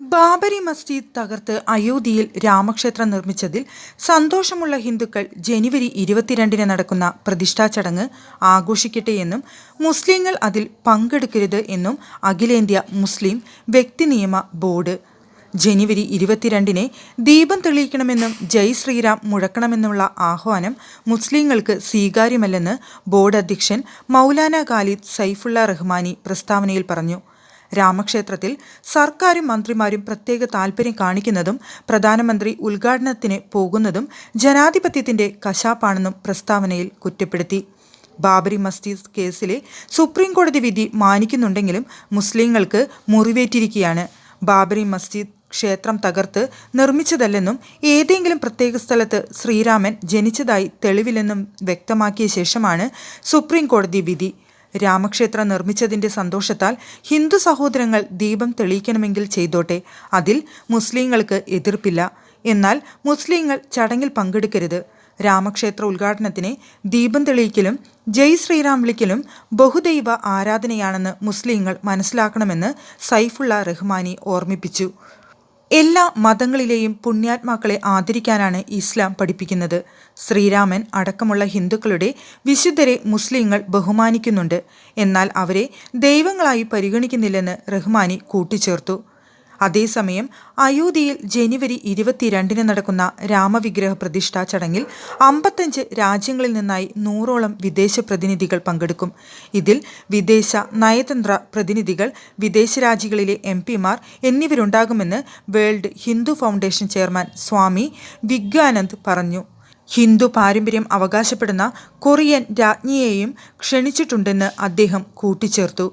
ബാബരി മസ്ജിദ് തകർത്ത് അയോധ്യയിൽ രാമക്ഷേത്രം നിർമ്മിച്ചതിൽ സന്തോഷമുള്ള ഹിന്ദുക്കൾ ജനുവരി ഇരുപത്തിരണ്ടിന് നടക്കുന്ന പ്രതിഷ്ഠാ ചടങ്ങ് ആഘോഷിക്കട്ടെയെന്നും മുസ്ലിങ്ങൾ അതിൽ പങ്കെടുക്കരുത് എന്നും അഖിലേന്ത്യാ മുസ്ലിം വ്യക്തി നിയമ ബോർഡ് ജനുവരി ഇരുപത്തിരണ്ടിനെ ദീപം തെളിയിക്കണമെന്നും ജയ് ശ്രീറാം മുഴക്കണമെന്നുള്ള ആഹ്വാനം മുസ്ലിങ്ങൾക്ക് സ്വീകാര്യമല്ലെന്ന് ബോർഡ് അധ്യക്ഷൻ മൗലാന ഖാലിദ് സൈഫുള്ള റഹ്മാനി പ്രസ്താവനയിൽ പറഞ്ഞു. രാമക്ഷേത്രത്തിൽ സർക്കാരും മന്ത്രിമാരും പ്രത്യേക താൽപര്യം കാണിക്കുന്നതും പ്രധാനമന്ത്രി ഉദ്ഘാടനത്തിന് പോകുന്നതും ജനാധിപത്യത്തിന്റെ കശാപ്പാണെന്നും പ്രസ്താവനയിൽ കുറ്റപ്പെടുത്തി. ബാബരി മസ്ജിദ് കേസിലെ സുപ്രീം കോടതി വിധി മാനിക്കുന്നുണ്ടെങ്കിലും മുസ്ലിങ്ങൾക്ക് മുറിവേറ്റിരിക്കുകയാണ്. ബാബരി മസ്ജിദ് ക്ഷേത്രം തകർത്ത് നിർമ്മിച്ചതല്ലെന്നും ഏതെങ്കിലും പ്രത്യേക സ്ഥലത്ത് ശ്രീരാമൻ ജനിച്ചതായി തെളിവില്ലെന്നും വ്യക്തമാക്കിയ ശേഷമാണ് സുപ്രീം കോടതി വിധി. രാമക്ഷേത്രം നിർമ്മിച്ചതിന്റെ സന്തോഷത്താൽ ഹിന്ദു സഹോദരങ്ങൾ ദീപം തെളിയിക്കണമെങ്കിൽ ചെയ്തോട്ടെ. അതിൽ മുസ്ലിങ്ങൾക്ക് എതിർപ്പില്ല. എന്നാൽ മുസ്ലിങ്ങൾ ചടങ്ങിൽ പങ്കെടുക്കരുത്. രാമക്ഷേത്ര ഉദ്ഘാടനത്തിന് ദീപം തെളിയിക്കലും ജയ് ശ്രീറാം വിളിക്കലും ബഹുദൈവ ആരാധനയാണെന്ന് മുസ്ലിങ്ങൾ മനസ്സിലാക്കണമെന്ന് സൈഫുള്ള റഹ്മാനി ഓർമ്മിപ്പിച്ചു. എല്ലാ മതങ്ങളിലെയും പുണ്യാത്മാക്കളെ ആദരിക്കാനാണ് ഇസ്ലാം പഠിപ്പിക്കുന്നത്. ശ്രീരാമൻ അടക്കമുള്ള ഹിന്ദുക്കളുടെ വിശുദ്ധരെ മുസ്ലിങ്ങൾ ബഹുമാനിക്കുന്നുണ്ട്. എന്നാൽ അവരെ ദൈവങ്ങളായി പരിഗണിക്കുന്നില്ലെന്ന് റഹ്മാനി കൂട്ടിച്ചേർത്തു. അതേസമയം അയോധ്യയിൽ ജനുവരി ഇരുപത്തിരണ്ടിന് നടക്കുന്ന രാമവിഗ്രഹ പ്രതിഷ്ഠാ ചടങ്ങിൽ അമ്പത്തഞ്ച് രാജ്യങ്ങളിൽ നിന്നായി നൂറോളം വിദേശ പ്രതിനിധികൾ പങ്കെടുക്കും. ഇതിൽ വിദേശ നയതന്ത്ര പ്രതിനിധികൾ വിദേശ രാജ്യങ്ങളിലെ എം പിമാർ എന്നിവരുണ്ടാകുമെന്ന് World Hindu Foundation chairman Swami Vigyanand പറഞ്ഞു. ഹിന്ദു പാരമ്പര്യം അവകാശപ്പെടുന്ന കൊറിയൻ രാജ്ഞിയെയും ക്ഷണിച്ചിട്ടുണ്ടെന്ന് അദ്ദേഹം കൂട്ടിച്ചേർത്തു.